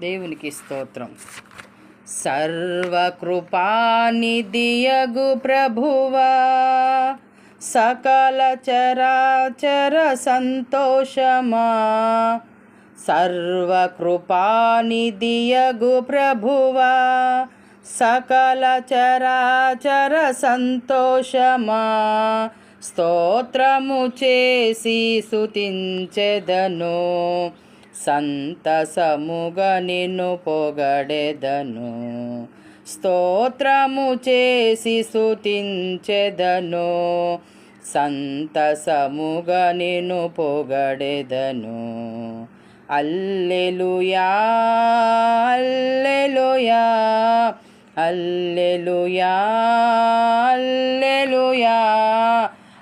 దేవునికి స్తోత్రం. సర్వకృపానిదియగు ప్రభువా సకల చరాచర సంతోషమా. సర్వకృపానిదియగు ప్రభువా సకల చరాచర సంతోషమా. స్తోత్రము చేసి సుతించెదను సంతసముగా నిన్ను పొగడెదను. స్తోత్రము చేసి స్తుతించెదను. సంతసముగా నిన్ను పొగడెదను. అల్లెలుయా అల్లెలుయా అల్లెలుయా అల్లెలుయా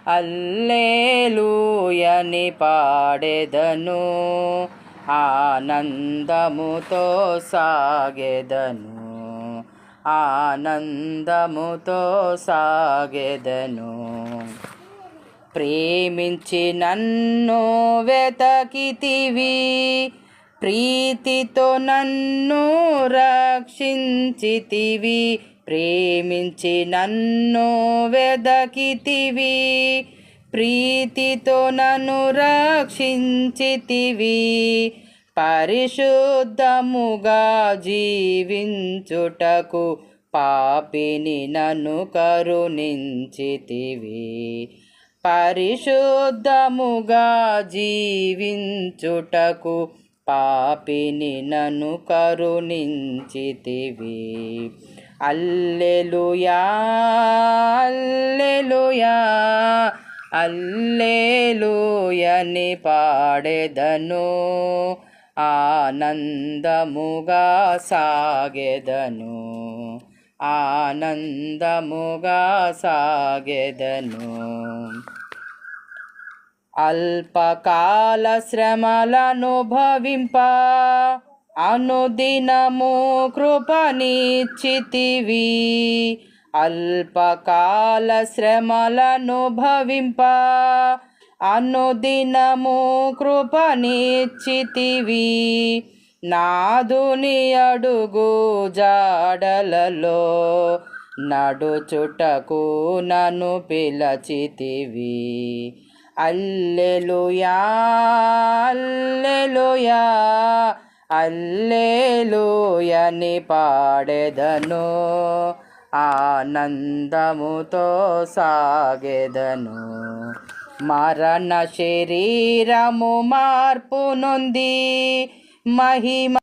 అల్లేలుయని పాడెదను. ఆనందముతో సాగెదను. ఆనందముతో సాగెదను. ప్రేమించి నన్ను వెతకితివి. ప్రీతితో నన్ను రక్షించితివి. ప్రేమించి నన్ను వెదకితివి. ప్రీతితో నన్ను రక్షించితివి. పరిశుద్ధముగా జీవించుటకు పాపిని నన్ను కరుణించితివి. పరిశుద్ధముగా జీవించుటకు పాపిని నన్ను కరుణించితివి. అల్లెలుయా అల్లెలుయా. అల్లేలుయని పాడెదను ఆనందముగా సాగెదను ఆనందముగా సాగెదను. అల్పకాల శ్రమలను భవింప అనుదినము కృపనిచ్చితివి అల్పకాల శ్రమలను భవింప అనుదినము కృపనిచ్చితివి. నాదుని అడుగు జాడలలో నడుచుటకు నన్ను పిలచితివి. అల్లెలుయా అల్లెలుయా అల్లెలుయని పాడెదను. ఆనందముతో సాగెదను. మరణ శరీరము మార్పు నొంది మహిమ